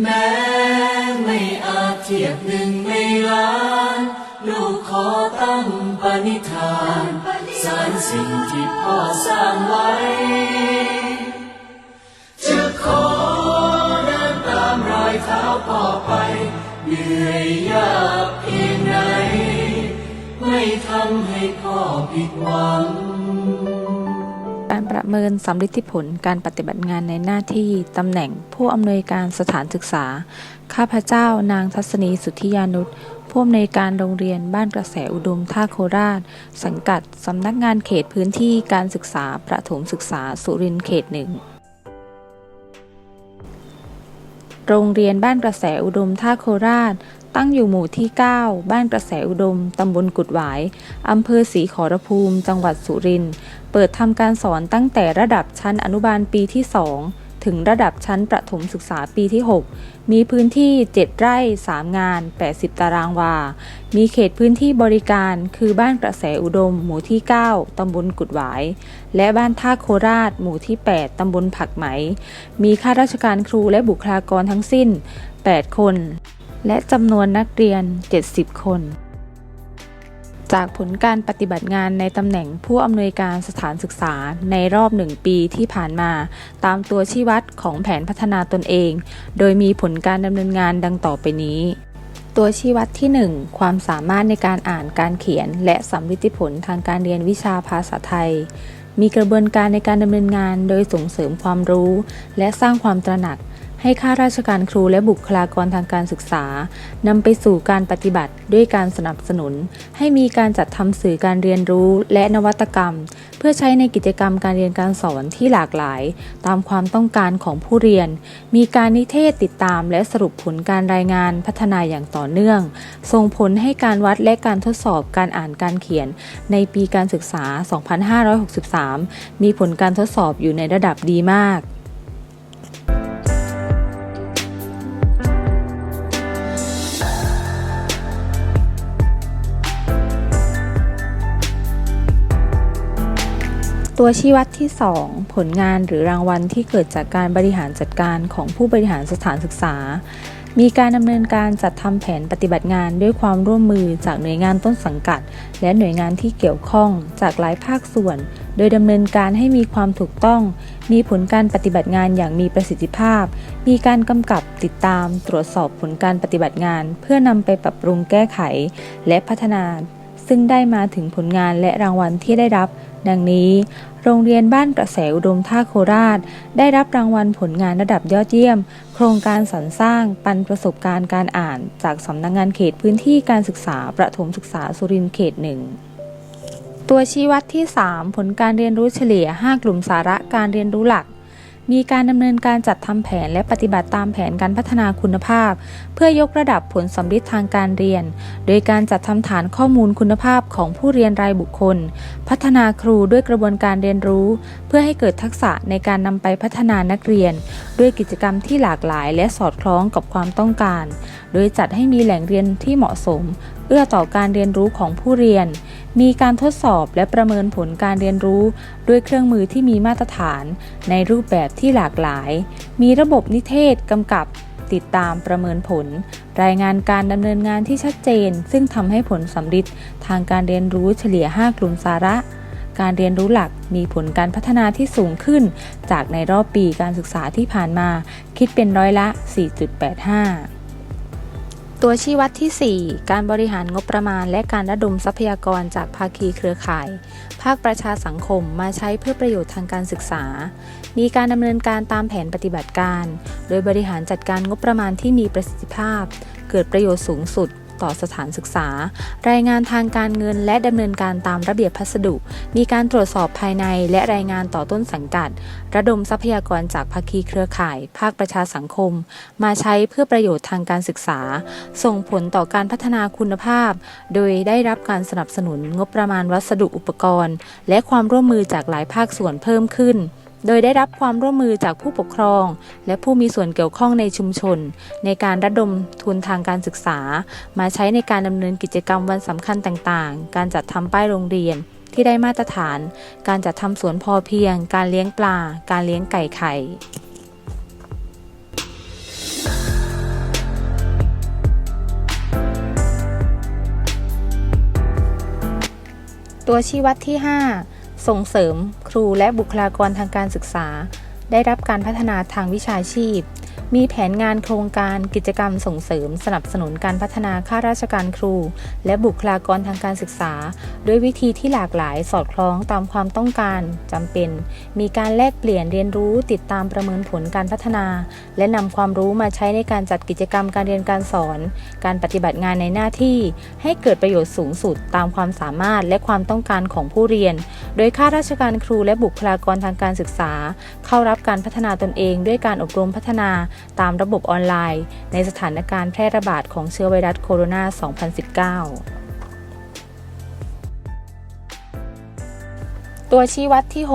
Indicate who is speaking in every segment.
Speaker 1: แม้ไม่อาจเทียบหนึ่งในล้าน ลูกขอตั้งปณิธานสารสิ่งที่พ่อสร้างไว้ จะขอเดินตามรอยเท้าพ่อไป เหนื่อยยากเพียงไหน ไม่ทำให้พ่อผิดหวัง
Speaker 2: การประเมินสำลิดผลการปฏิบัติงานในหน้าที่ตำแหน่งผู้อำนวยการสถานศึกษา ข้าพเจ้านางทัศนีสุทธิยานุชผู้อำนวยการโรงเรียนบ้านกระแสอุดมท่าโคราช สังกัดสำนักงานเขตพื้นที่การศึกษาประถมศึกษาสุรินทร์เขตหนึ่ง โรงเรียนบ้านกระแสอุดมท่าโคราช ตั้งอยู่หมู่ที่ 9 บ้านกระแสอุดม ตำบลกุดหวาย อำเภอศรีขอรภูมิ จังหวัดสุรินทร์ เปิดทำการสอนตั้งแต่ระดับชั้นอนุบาลปีที่ 2 ถึงระดับชั้นประถมศึกษาปีที่ 6 มีพื้นที่ 7 ไร่ 3 งาน 80 ตารางวา มีเขตพื้นที่บริการคือบ้านกระแสอุดม หมู่ที่ 9 ตำบลกุดหวาย และบ้านท่าโคราช หมู่ที่ 8 ตำบลผักไหม มีข้าราชการครูและบุคลากรทั้งสิ้น 8 คน และจำนวนนักเรียน 70 คน จากผลการปฏิบัติงานในตำแหน่งผู้อำนวยการสถานศึกษาในรอบหนึ่งปีที่ผ่านมา ตามตัวชี้วัดของแผนพัฒนาตนเอง โดยมีผลการดำเนินงานดังต่อไปนี้ ตัวชี้วัดที่ 1 ความสามารถในการอ่านการเขียน และสำลิผลทางการเรียนวิชาภาษาไทย มีกระบวนการในการดำเนินงาน โดยส่งเสริมความรู้ และสร้างความตระหนัก ให้ข้าราชการครูและบุคลากรทางการศึกษานำไปสู่การปฏิบัติด้วยการสนับสนุน ให้มีการจัดทำสื่อการเรียนรู้และนวัตกรรม เพื่อใช้ในกิจกรรมการเรียนการสอนที่หลากหลาย ตามความต้องการของผู้เรียน มีการนิเทศติดตาม และสรุปผลการรายงานพัฒนาอย่างต่อเนื่อง ส่งผลให้การวัดและการทดสอบการอ่านการเขียน ในปีการศึกษา 2563 มีผลการทดสอบอยู่ในระดับดีมาก ตัวชี้วัดที่ 2 ผลงานหรือรางวัลที่เกิดจากการบริหารจัดการของผู้บริหารสถานศึกษา มีการดำเนินการจัดทำแผนปฏิบัติงานด้วยความร่วมมือจากหน่วยงานต้นสังกัด และหน่วยงานที่เกี่ยวข้องจากหลายภาคส่วน โดยดำเนินการให้มีความถูกต้อง มีผลการปฏิบัติงานอย่างมีประสิทธิภาพ มีการกำกับติดตาม ตรวจสอบผลการปฏิบัติงาน เพื่อนำไปปรับปรุงแก้ไข และพัฒนา ซึ่งได้มาถึงผลงานและรางวัลที่ได้รับ ดังนี้ โรงเรียนบ้านกระแสอุดมท่าโคราช ได้รับรางวัลผลงานระดับยอดเยี่ยม โครงการสรรสร้างปันประสบการณ์การอ่าน จากสำนักงงานเขตพื้นที่การศึกษาประถมศึกษาสุรินทร์เขตหนึ่งตัวชี้วัดที่ 3 ผลการเรียนรู้เฉลี่ย 5 กลุ่มสาระการเรียนรู้หลัก มีการดำเนินการจัดทำแผนและปฏิบัติตามแผนการพัฒนาคุณภาพ เพื่อยกระดับผลสำลิดทางการเรียน โดยการจัดทำฐานข้อมูลคุณภาพของผู้เรียนรายบุคคล พัฒนาครูด้วยกระบวนการเรียนรู้ เพื่อให้เกิดทักษะในการนำไปพัฒนานักเรียน ด้วยกิจกรรมที่หลากหลาย และสอดคล้องกับความต้องการ โดยจัดให้มีแหล่งเรียนที่เหมาะสมเอื้อต่อการเรียนรู้ของผู้เรียน มีการทดสอบและประเมินผลการเรียนรู้ด้วยเครื่องมือที่มีมาตรฐาน ในรูปแบบที่หลากหลาย มีระบบนิเทศกำกับติดตามประเมินผล รายงานการดำเนินงานที่ชัดเจน ซึ่งทำให้ผลสำลิดทางการเรียนรู้เฉลี่ย 5 กลุ่มสาระ การเรียนรู้หลักมีผลการพัฒนาที่สูงขึ้น จากในรอบปีการศึกษาที่ผ่านมา คิดเป็นร้อยละ 4.85 ตัวชี้วัดที่ 4 การบริหารงบประมาณ และการระดมทรัพยากรจากภาคีเครือข่าย ภาคประชาสังคมมาใช้เพื่อประโยชน์ทางการศึกษา มีการดำเนินการตามแผนปฏิบัติการ โดยบริหารจัดการงบประมาณที่มีประสิทธิภาพ เกิดประโยชน์สูงสุด ต่อสถานศึกษา รายงานทางการเงินและดำเนินการตามระเบียบพัสดุ มีการตรวจสอบภายในและรายงานต่อต้นสังกัด ระดมทรัพยากรจากภาคีเครือข่าย ภาคประชาสังคม มาใช้เพื่อประโยชน์ทางการศึกษา ส่งผลต่อการพัฒนาคุณภาพ โดยได้รับการสนับสนุนงบประมาณวัสดุอุปกรณ์ และความร่วมมือจากหลายภาคส่วนเพิ่มขึ้น โดยได้รับความร่วมมือจากผู้ปกครอง และผู้มีส่วนเกี่ยวข้องในชุมชน ในการระดมทุนทางการศึกษา มาใช้ในการดำเนินกิจกรรมวันสำคัญต่างๆ การจัดทำป้ายโรงเรียนที่ได้มาตรฐาน การจัดทำสวนพอเพียง การเลี้ยงปลา การเลี้ยงไก่ไข่ตัวชี้วัดที่ 5 ส่งเสริมครูและบุคลากรทางการศึกษา ได้รับการพัฒนาทางวิชาชีพ มีแผนงานโครงการกิจกรรมส่งเสริมสนับสนุนการพัฒนาข้าราชการครู และบุคลากรทางการศึกษา ด้วยวิธีที่หลากหลายสอดคล้องตามความต้องการจำเป็น มีการแลกเปลี่ยนเรียนรู้ติดตามประเมินผลการพัฒนา และนำความรู้มาใช้ในการจัดกิจกรรมการเรียนการสอน การปฏิบัติงานในหน้าที่ ให้เกิดประโยชน์สูงสุดตามความสามารถและความต้องการของผู้เรียน โดยข้าราชการครูและบุคลากรทางการศึกษา เข้ารับการพัฒนาตนเองด้วยการอบรมพัฒนาตามระบบออนไลน์ ในสถานการณ์แพร่ระบาดของเชื้อไวรัสโคโรนา 2019ตัวชี้วัดที่ 6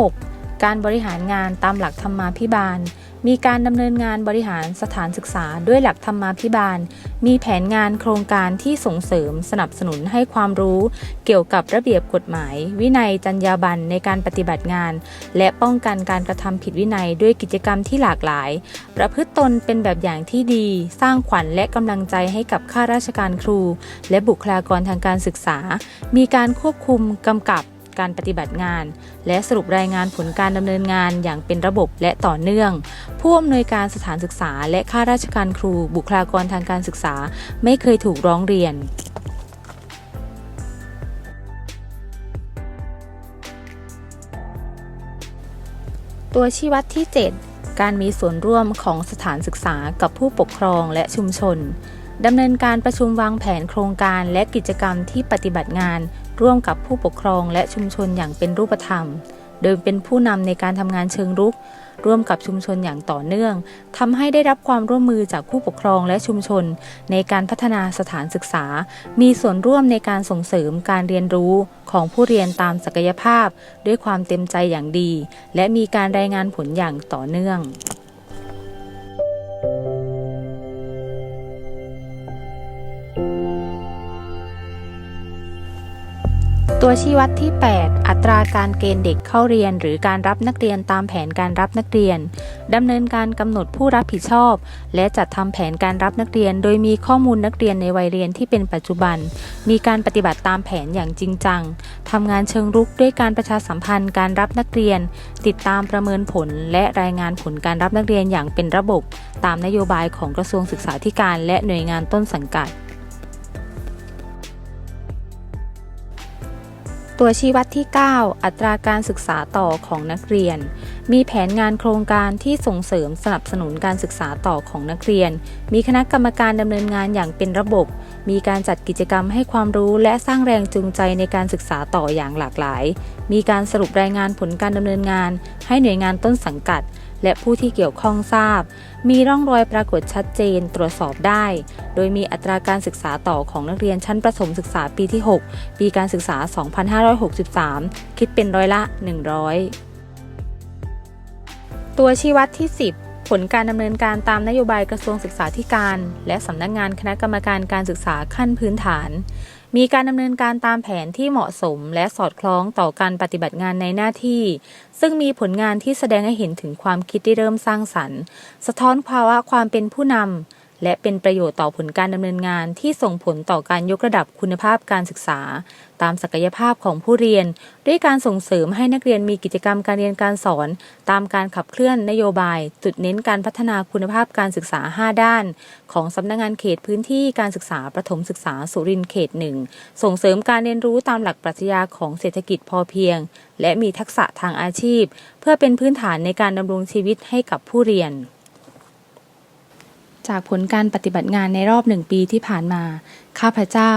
Speaker 2: การบริหารงานตามหลักธรรมาภิบาล มีการดำเนินงานบริหารสถานศึกษาด้วยหลักธรรมาภิบาล มีแผนงานโครงการที่ส่งเสริมสนับสนุนให้ความรู้เกี่ยวกับระเบียบกฎหมาย วินัยจรรยาบรรณในการปฏิบัติงาน และป้องกันการกระทำผิดวินัยด้วยกิจกรรมที่หลากหลาย ประพฤติตนเป็นแบบอย่างที่ดี สร้างขวัญและกำลังใจให้กับข้าราชการครู และบุคลากรทางการศึกษา มีการควบคุมกำกับ การปฏิบัติงาน และสรุปรายงานผลการดำเนินงานอย่างเป็นระบบและต่อเนื่อง ผู้อำนวยการสถานศึกษา และข้าราชการครูบุคลากรทางการศึกษา ไม่เคยถูกร้องเรียนตัวชี้วัดที่ 7 การมีส่วนร่วมของสถานศึกษากับผู้ปกครองและชุมชนดำเนินการประชุมวางแผนโครงการและกิจกรรมที่ปฏิบัติงาน ร่วมกับผู้ปกครองและชุมชนอย่างเป็นรูปธรรม โดยเป็นผู้นำในการทำงานเชิงรุก ร่วมกับชุมชนอย่างต่อเนื่องทำให้ได้รับความร่วมมือจากผู้ปกครองและชุมชน ในการพัฒนาสถานศึกษา มีส่วนร่วมในการส่งเสริมการเรียนรู้ของผู้เรียนตามศักยภาพ ด้วยความเต็มใจอย่างดี และมีการรายงานผลอย่างต่อเนื่อง ตัวชี้วัดที่ 8 อัตราการเกณฑ์เด็กเข้าเรียน หรือการรับนักเรียนตามแผนการรับนักเรียนดำเนินการกำหนดผู้รับผิดชอบ และจัดทำแผนการรับนักเรียน โดยมีข้อมูลนักเรียนในวัยเรียนที่เป็นปัจจุบัน มีการปฏิบัติตามแผนอย่างจริงจังทำงานเชิงรุกด้วยการประชาสัมพันธ์การรับนักเรียน ติดตามประเมินผล และรายงานผลการรับนักเรียนอย่างเป็นระบบ ตามนโยบายของกระทรวงศึกษาธิการ และหน่วยงานต้นสังกัด ตัวชี้วัดที่ 9 อัตราการศึกษาต่อของนักเรียน มีแผนงานโครงการที่ส่งเสริมสนับสนุนการศึกษาต่อของนักเรียน มีคณะกรรมการดำเนินงานอย่างเป็นระบบ มีการจัดกิจกรรมให้ความรู้และสร้างแรงจูงใจในการศึกษาต่ออย่างหลากหลาย มีการสรุปรายงานผลการดำเนินงาน ให้หน่วยงานต้นสังกัด และผู้ที่เกี่ยวข้องทราบ มีร่องรอยปรากฏชัดเจนตรวจสอบได้ โดยมีอัตราการศึกษาต่อของนักเรียนชั้นประถมศึกษาปีที่ 6 ปีการศึกษา 2563 คิดเป็นร้อยละ 100 ตัวชี้วัดที่ 10ผลการดำเนินการตามนโยบายกระทรวงศึกษาธิการ และสำนักงงานคณะกรรมการการศึกษาขั้นพื้นฐาน มีการดำเนินการตามแผนที่เหมาะสมและสอดคล้องต่อการปฏิบัติงานในหน้าที่ ซึ่งมีผลงานที่แสดงให้เห็นถึงความคิดที่เริ่มสร้างสรรค์ สะท้อนภาวะความเป็นผู้นำ และเป็นประโยชน์ต่อผลการดำเนินงานที่ส่งผลต่อการยกระดับคุณภาพการศึกษา ตามศักยภาพของผู้เรียน ด้วยการส่งเสริมให้นักเรียนมีกิจกรรมการเรียนการสอน ตามการขับเคลื่อนนโยบาย จุดเน้นการพัฒนาคุณภาพการศึกษา 5 ด้าน ของสำนักงงานเขตพื้นที่การศึกษาประถมศึกษาสุรินทร์เขตหนึ่งส่งเสริมการเรียนรู้ตามหลักปรัชญาของเศรษฐกิจพอเพียง และมีทักษะทางอาชีพ เพื่อเป็นพื้นฐานในการดำรงชีวิตให้กับผู้เรียน จากผลการปฏิบัติงานในรอบหนึ่งปีที่ผ่านมา ข้าพเจ้า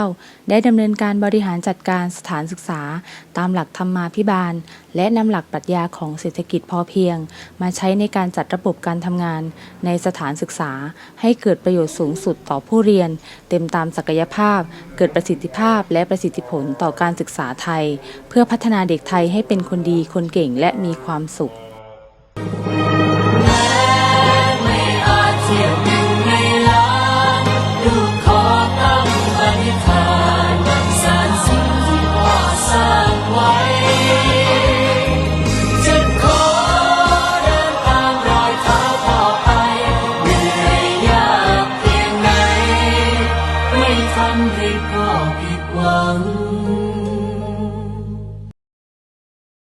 Speaker 2: ได้ดำเนินการบริหารจัดการสถานศึกษา ตามหลักธรรมาภิบาล และนำหลักปรัชญาของเศรษฐกิจพอเพียง มาใช้ในการจัดระบบการทำงาน ในสถานศึกษา ให้เกิดประโยชน์สูงสุดต่อผู้เรียน เต็มตามศักยภาพ เกิดประสิทธิภาพและประสิทธิผลต่อการศึกษาไทย เพื่อพัฒนาเด็กไทยให้เป็นคนดีคนเก่งและมีความสุข